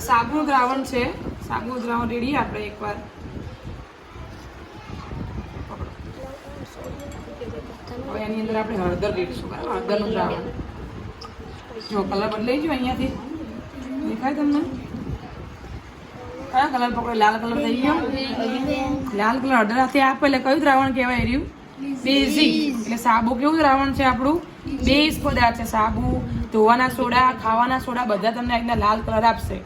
આ સાબુનું દ્રાવણ છે. સાબુ દ્રાવણ રેડીએ આપણે એકવાર. હવે એની અંદર આપણે હળદર રેડીશું, બરાબર? હળદરનું દ્રાવણ. જો કલર બદલાઈ ગયો અહીંયાથી. દેખાય તમને? કયા કલર પકડે? લાલ કલર થઈ ગયો? લાલ કલર હળદર હાથે આપે એટલે કયું દ્રાવણ કહેવાય રહ્યું બેઝિક એટલે સાબુ કેવું દ્રાવણ છે આપણું? બેઝ પદાર્થ છે, સાબુ, ધોવાના સોડા, ખાવાના સોડા, બધા તમને આ લાલ કલર આપશે.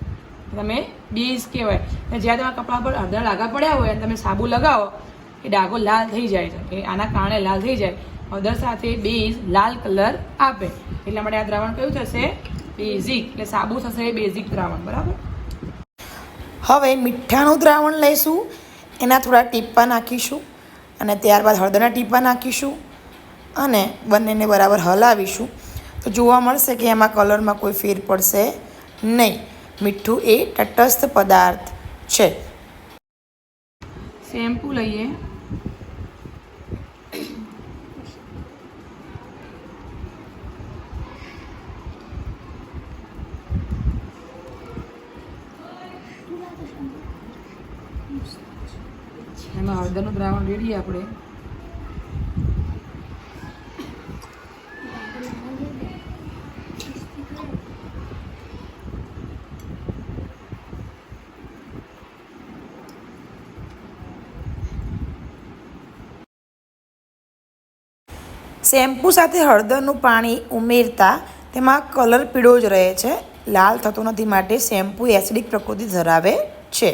તમે બેઝ કહેવાય. જ્યારે તમારા કપડા પર અડધા ડાઘા પડ્યા હોય અને તમે સાબુ લગાવો, એ ડાઘો લાલ થઈ જાય છે. એ આના કારણે લાલ થઈ જાય. હળદર સાથે બેઝ લાલ કલર આપે. એટલા માટે આ દ્રાવણ કયું થશે? બેઝિક. એટલે સાબુ થશે બેઝિક દ્રાવણ. બરાબર? હવે મીઠાનું દ્રાવણ લઈશું. એના થોડા ટીપા નાખીશું. અને ત્યારબાદ હળદરના ટીપા નાખીશું. અને બંનેને બરાબર હલાવીશું. તો જોવા મળશે કે એમાં કલરમાં કોઈ ફેર પડશે નહીં. મીઠું એ તટસ્થ પદાર્થ છે. શેમ્પુ લઈએ. એમાં હળદરનું દ્રાવણ રેડીએ આપણે. શેમ્પૂ સાથે હળદરનું પાણી ઉમેરતા તેમાં કલર પીળો જ રહે છે. લાલ થતો નથી માટે શેમ્પૂ એસિડિક પ્રકૃતિ ધરાવે છે.